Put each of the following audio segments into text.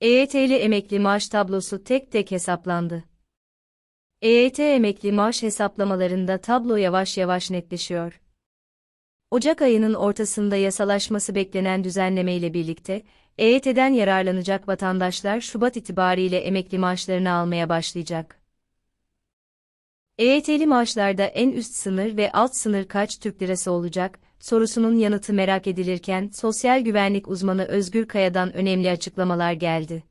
EYT'li emekli maaş tablosu tek tek hesaplandı. EYT emekli maaş hesaplamalarında tablo yavaş yavaş netleşiyor. Ocak ayının ortasında yasalaşması beklenen düzenleme ile birlikte, EYT'den yararlanacak vatandaşlar Şubat itibariyle emekli maaşlarını almaya başlayacak. EYT'li maaşlarda en üst sınır ve alt sınır kaç Türk lirası olacak, sorusunun yanıtı merak edilirken sosyal güvenlik uzmanı Özgür Kaya'dan önemli açıklamalar geldi.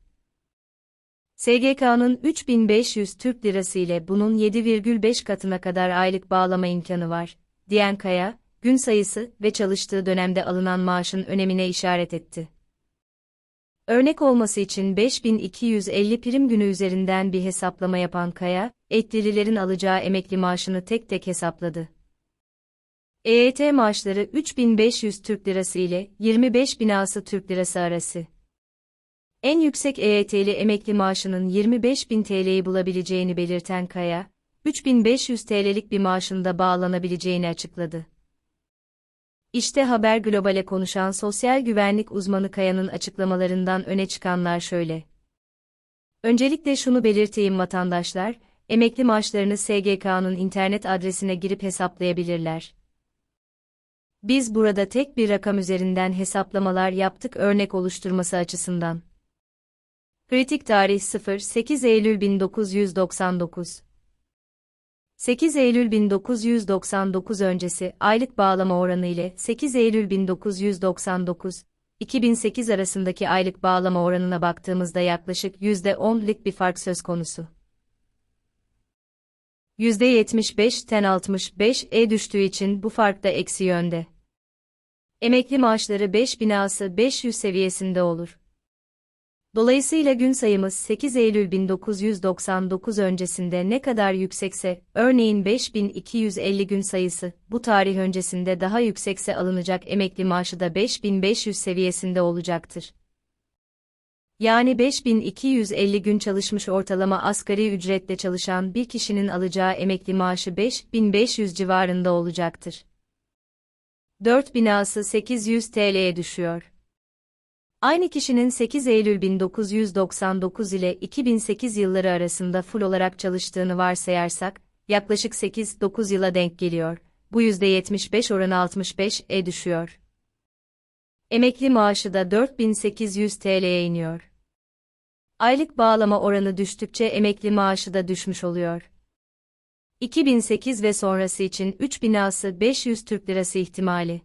SGK'nın 3500 Türk lirası ile bunun 7,5 katına kadar aylık bağlama imkanı var, diyen Kaya, gün sayısı ve çalıştığı dönemde alınan maaşın önemine işaret etti. Örnek olması için 5250 prim günü üzerinden bir hesaplama yapan Kaya, etlililerin alacağı emekli maaşını tek tek hesapladı. EYT maaşları 3500 Türk Lirası ile 25 binası Türk Lirası arası. En yüksek EYT'li emekli maaşının 25.000 TL'yi bulabileceğini belirten Kaya, 3500 TL'lik bir maaşın da bağlanabileceğini açıkladı. İşte Haber Global'e konuşan sosyal güvenlik uzmanı Kaya'nın açıklamalarından öne çıkanlar şöyle. Öncelikle şunu belirteyim vatandaşlar, emekli maaşlarını SGK'nın internet adresine girip hesaplayabilirler. Biz burada tek bir rakam üzerinden hesaplamalar yaptık örnek oluşturması açısından. Kritik tarih 08 Eylül 1999 8 Eylül 1999 öncesi aylık bağlama oranı ile 8 Eylül 1999 2008 arasındaki aylık bağlama oranına baktığımızda yaklaşık %10'lik bir fark söz konusu. %75'ten 65'e düştüğü için bu fark da eksi yönde. Emekli maaşları 5 binası 500 seviyesinde olur. Dolayısıyla gün sayımız 8 Eylül 1999 öncesinde ne kadar yüksekse, örneğin 5250 gün sayısı, bu tarih öncesinde daha yüksekse alınacak emekli maaşı da 5500 seviyesinde olacaktır. Yani 5250 gün çalışmış ortalama asgari ücretle çalışan bir kişinin alacağı emekli maaşı 5500 civarında olacaktır. 4 binası 800 TL'ye düşüyor. Aynı kişinin 8 Eylül 1999 ile 2008 yılları arasında full olarak çalıştığını varsayarsak, yaklaşık 8-9 yıla denk geliyor. Bu %75 oranı 65'e düşüyor. Emekli maaşı da 4800 TL'ye iniyor. Aylık bağlama oranı düştükçe emekli maaşı da düşmüş oluyor. 2008 ve sonrası için 3 binası 500 Türk Lirası ihtimali.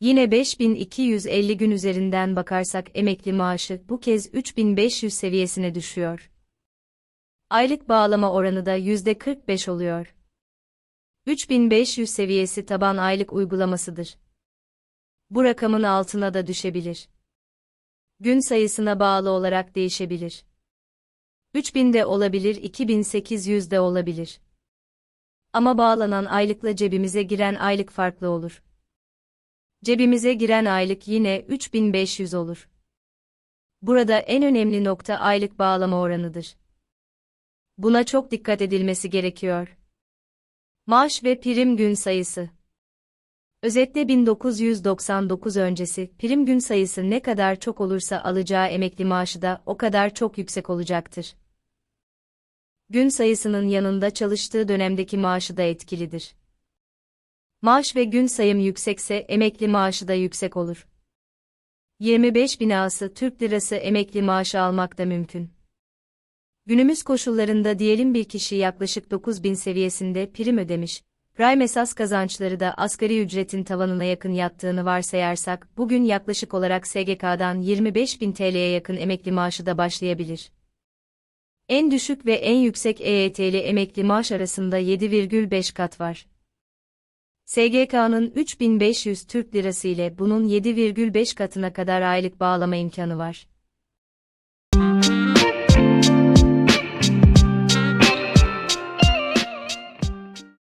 Yine 5250 gün üzerinden bakarsak emekli maaşı bu kez 3500 seviyesine düşüyor. Aylık bağlama oranı da %45 oluyor. 3500 seviyesi taban aylık uygulamasıdır. Bu rakamın altına da düşebilir. Gün sayısına bağlı olarak değişebilir. 3000'de olabilir, 2800'de olabilir. Ama bağlanan aylıkla cebimize giren aylık farklı olur. Cebimize giren aylık yine 3500 olur. Burada en önemli nokta aylık bağlama oranıdır. Buna çok dikkat edilmesi gerekiyor. Maaş ve prim gün sayısı. Özetle 1999 öncesi prim gün sayısı ne kadar çok olursa alacağı emekli maaşı da o kadar çok yüksek olacaktır. Gün sayısının yanında çalıştığı dönemdeki maaşı da etkilidir. Maaş ve gün sayım yüksekse emekli maaşı da yüksek olur. 25 binası Türk lirası emekli maaşı almak da mümkün. Günümüz koşullarında diyelim bir kişi yaklaşık 9 bin seviyesinde prim ödemiş, prime esas kazançları da asgari ücretin tavanına yakın yattığını varsayarsak, bugün yaklaşık olarak SGK'dan 25 bin TL'ye yakın emekli maaşı da başlayabilir. En düşük ve en yüksek EYT'li emekli maaş arasında 7,5 kat var. SGK'nın 3500 Türk Lirası ile bunun 7,5 katına kadar aylık bağlama imkanı var.